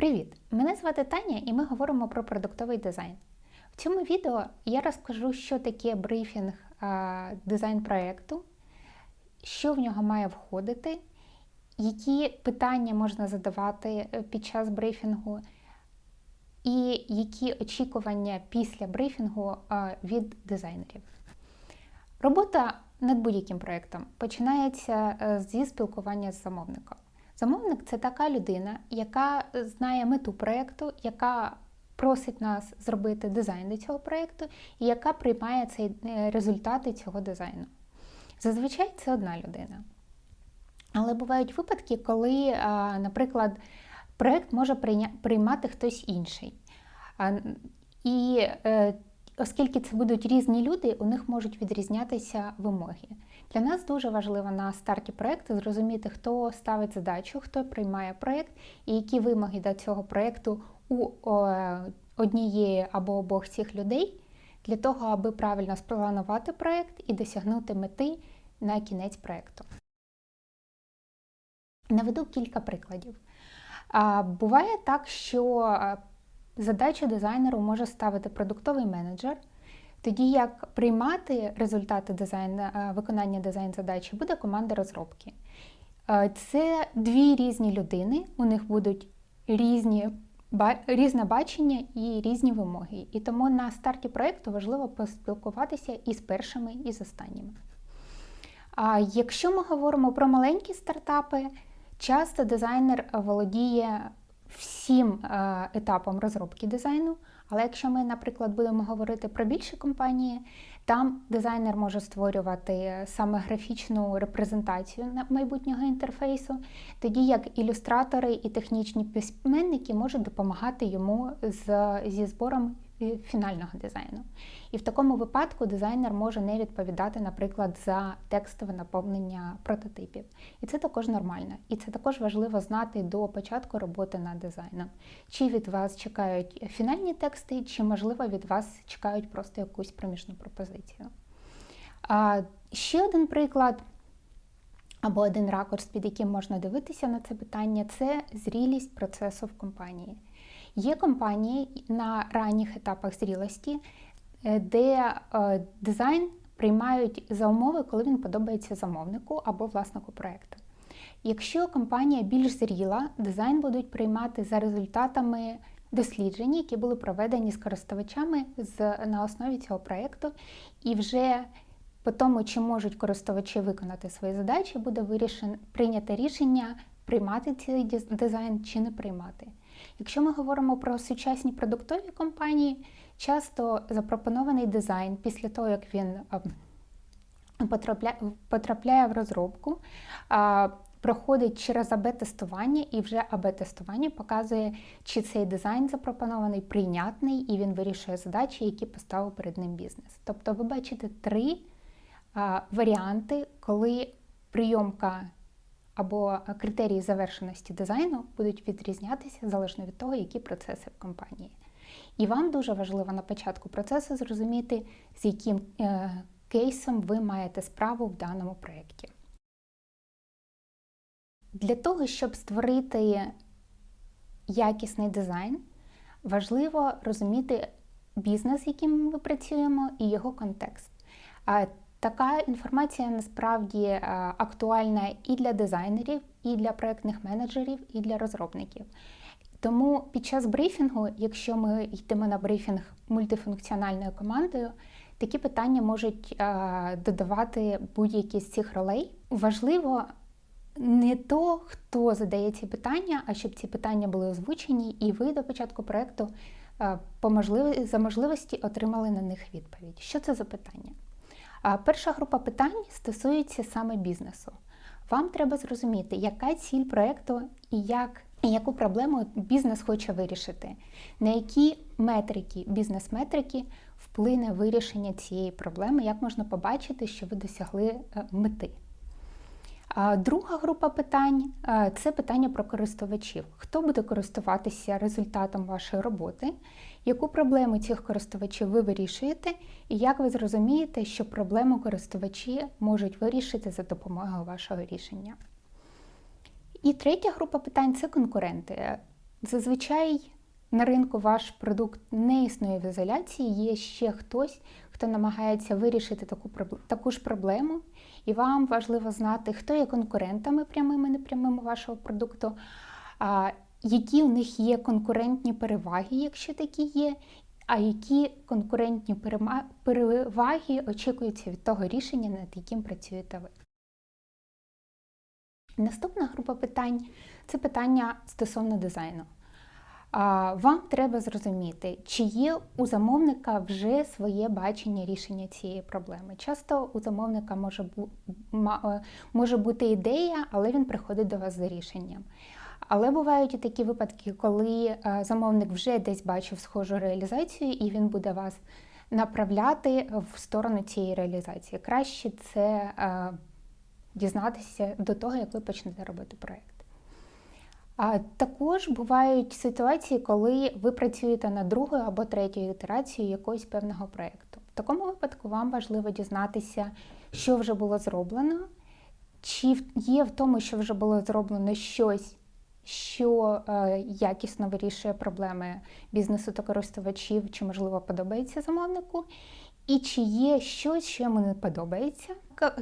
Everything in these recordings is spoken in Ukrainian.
Привіт! Мене звати Таня і ми говоримо про продуктовий дизайн. В цьому відео я розкажу, що таке брифінг дизайн проєкту, що в нього має входити, які питання можна задавати е, під час брифінгу, і які очікування після брифінгу від дизайнерів. Робота над будь-яким проєктом починається е, зі спілкування з замовником. Замовник це така людина, яка знає мету проєкту, яка просить нас зробити дизайн до цього проєкту, і яка приймає цей е, результати цього дизайну. Зазвичай це одна людина. Але бувають випадки, коли, наприклад, проєкт може приймати хтось інший. І е, оскільки це будуть різні люди, у них можуть відрізнятися вимоги. Для нас дуже важливо на старті проєкту зрозуміти, хто ставить задачу, хто приймає проєкт і які вимоги до цього проєкту у однієї або обох цих людей, для того, аби правильно спланувати проєкт і досягнути мети на кінець проєкту. Наведу кілька прикладів. Буває так, що задачу дизайнеру може ставити продуктовий менеджер, тоді як приймати результати дизайн, виконання дизайн задачі буде команда розробки. Це дві різні людини, у них будуть різні, різне бачення і різні вимоги. І тому на старті проєкту важливо поспілкуватися і з першими, і з останніми. А якщо ми говоримо про маленькі стартапи, часто дизайнер володіє всім е, етапом розробки дизайну. Але якщо ми, наприклад, будемо говорити про більші компанії, там дизайнер може створювати саме графічну репрезентацію майбутнього інтерфейсу, тоді як ілюстратори і технічні письменники можуть допомагати йому з, зі збором фінального дизайну. І в такому випадку дизайнер може не відповідати, наприклад, за текстове наповнення прототипів. І це також нормально. І це також важливо знати до початку роботи над дизайном. Чи від вас чекають фінальні тексти, чи, можливо, від вас чекають просто якусь проміжну пропозицію. А, ще один приклад. Або один ракурс, під яким можна дивитися на це питання, це зрілість процесу в компанії. Є компанії на ранніх етапах зрілості, е, де е, дизайн приймають за умови, коли він подобається замовнику або власнику проєкту. Якщо компанія більш зріла, дизайн будуть приймати за результатами досліджень, які були проведені з користувачами на основі цього проєкту, і вже по тому, чи можуть користувачі виконати свої задачі, буде вирішено прийняте рішення приймати цей дизайн чи не приймати. Якщо ми говоримо про сучасні продуктові компанії, часто запропонований дизайн після того, як він потрапляє, в розробку, проходить через АБ-тестування, і вже АБ-тестування показує, чи цей дизайн запропонований прийнятний, і він вирішує задачі, які поставив перед ним бізнес. Тобто ви бачите три варіанти, коли прийомка або критерії завершеності дизайну будуть відрізнятися залежно від того, які процеси в компанії. І вам дуже важливо на початку процесу зрозуміти, з яким е, кейсом ви маєте справу в даному проєкті. Для того, щоб створити якісний дизайн, важливо розуміти бізнес, яким ми працюємо, і його контекст. Така інформація насправді е, актуальна і для дизайнерів, і для проєктних менеджерів, і для розробників. Тому під час брифінгу, якщо ми йдемо на брифінг мультифункціональною командою, такі питання можуть е, додавати будь-які з цих ролей. Важливо не то, хто задає ці питання, а щоб ці питання були озвучені, і ви до початку проєкту е, по можливості, за можливості отримали на них відповідь. Що це за питання? Перша група питань стосується саме бізнесу. Вам треба зрозуміти, яка ціль проєкту і як, і яку проблему бізнес хоче вирішити, на які метрики, бізнес-метрики вплине вирішення цієї проблеми, як можна побачити, що ви досягли е, мети. Друга група питань е, це питання про користувачів. Хто буде користуватися результатом вашої роботи, яку проблему цих користувачів ви вирішуєте, і як ви зрозумієте, що проблему користувачі можуть вирішити за допомогою вашого рішення. І третя група питань це конкуренти. Зазвичай на ринку ваш продукт не існує в ізоляції, є ще хтось, хто намагається вирішити таку, таку ж проблему, і вам важливо знати, хто є конкурентами прямими і непрямими вашого продукту, які у них є конкурентні переваги, якщо такі є, а які конкурентні переваги очікуються від того рішення, над яким працюєте ви. Наступна група питань це питання стосовно дизайну. Вам треба зрозуміти, чи є у замовника вже своє бачення рішення цієї проблеми. Часто у замовника може, е, може бути ідея, але він приходить до вас за рішенням. Але бувають і такі випадки, коли е, замовник вже десь бачив схожу реалізацію, і він буде вас направляти в сторону цієї реалізації. Краще це е, дізнатися до того, як ви почнете робити проєкт. Також бувають ситуації, коли ви працюєте над другою або третьою ітерацією якогось певного проєкту. В такому випадку вам важливо дізнатися, що вже було зроблено, чи є в тому, що вже було зроблено щось, що е, якісно вирішує проблеми бізнесу та користувачів, чи можливо подобається замовнику, і чи є щось, що йому не подобається.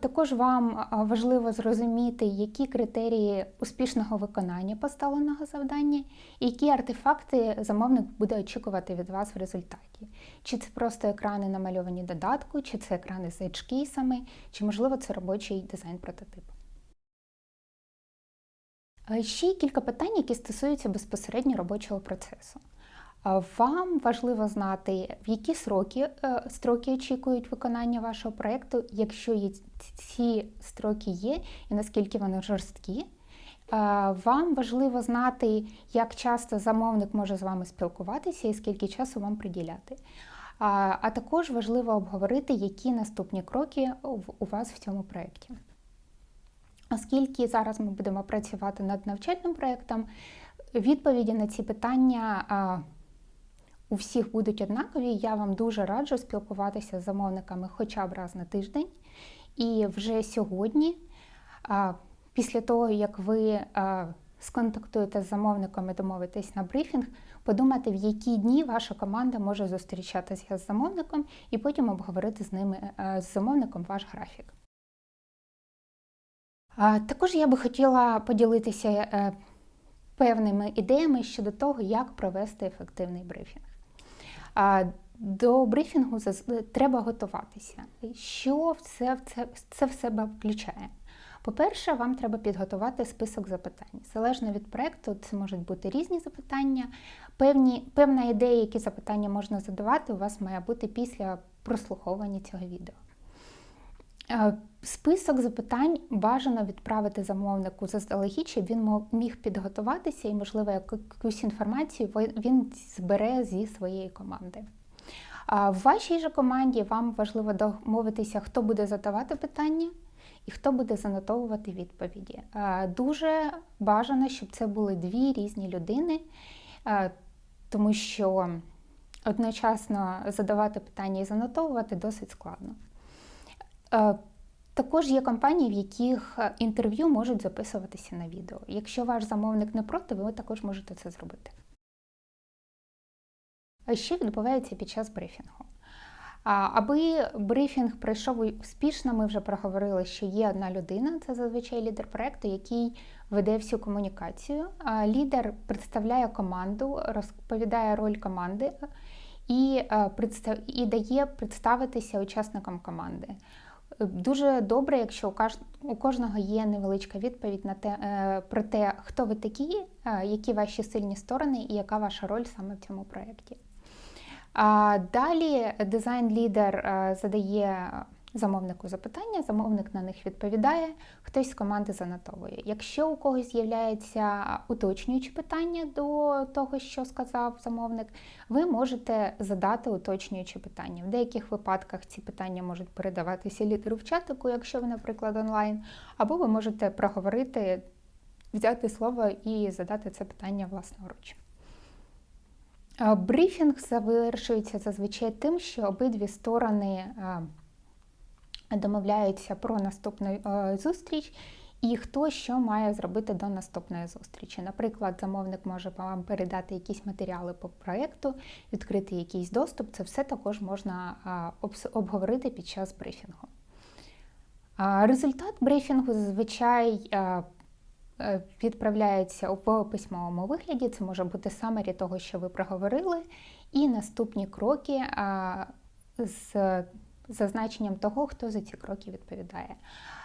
Також вам важливо зрозуміти, які критерії успішного виконання поставленого завдання, і які артефакти замовник буде очікувати від вас в результаті. Чи це просто екрани намальовані додатку, чи це екрани з едж-кейсами, чи можливо це робочий дизайн прототипу. Ще є кілька питань, які стосуються безпосередньо робочого процесу. Вам важливо знати, в які сроки, е, строки очікують виконання вашого проєкту, якщо ці строки є, і наскільки вони жорсткі. Вам важливо знати, як часто замовник може з вами спілкуватися і скільки часу вам приділяти. А, також важливо обговорити, які наступні кроки у вас в цьому проєкті. Оскільки зараз ми будемо працювати над навчальним проєктом, відповіді на ці питання у всіх будуть однакові. Я вам дуже раджу спілкуватися з замовниками хоча б раз на тиждень. І вже сьогодні, після того, як ви сконтактуєте з замовником і домовитесь на брифінг, подумати, в які дні ваша команда може зустрічатися з замовником, і потім обговорити з ними е, з замовником ваш графік. Також я би хотіла поділитися е, певними ідеями щодо того, як провести ефективний брифінг. До брифінгу треба готуватися. Що це, це, це в себе включає? По-перше, вам треба підготувати список запитань. Залежно від проєкту, це можуть бути різні запитання. Певні, певна ідея, які запитання можна задавати, у вас має бути після прослуховування цього відео. Список запитань бажано відправити замовнику заздалегідь, щоб він міг підготуватися і, можливо, якусь інформацію він збере зі своєї команди. В вашій же команді вам важливо домовитися, хто буде задавати питання і хто буде занотовувати відповіді. Дуже бажано, щоб це були дві різні людини, тому що одночасно задавати питання і занотовувати досить складно. Е, Також є компанії, в яких е, інтерв'ю можуть записуватися на відео. Якщо ваш замовник не проти, ви також можете це зробити. Що відбувається під час брифінгу? Аби брифінг пройшов успішно, ми вже проговорили, що є одна людина, це зазвичай лідер проєкту, який веде всю комунікацію. Лідер представляє команду, розповідає роль команди і, е, і дає представитися учасникам команди. Дуже добре, якщо у кожного є невеличка відповідь на те, е, про те, хто ви такі, е, які ваші сильні сторони і яка ваша роль саме в цьому проєкті. Далі дизайн-лідер е, задає замовнику запитання, замовник на них відповідає, хтось з команди занотовує. Якщо у когось з'являється уточнюючі питання до того, що сказав замовник, ви можете задати уточнюючі питання. В деяких випадках ці питання можуть передаватися лідеру в чатику, якщо ви, наприклад, онлайн, або ви можете проговорити, взяти слово і задати це питання власноруч. Брифінг завершується зазвичай тим, що обидві сторони домовляються про наступну е, зустріч і хто що має зробити до наступної зустрічі. Наприклад, замовник може вам передати якісь матеріали по проєкту, відкрити якийсь доступ. Це все також можна обговорити під час брифінгу. Результат брифінгу зазвичай е, відправляється у письмовому вигляді. Це може бути самері того, що ви проговорили, і наступні кроки а, з зазначенням того, хто за ці кроки відповідає.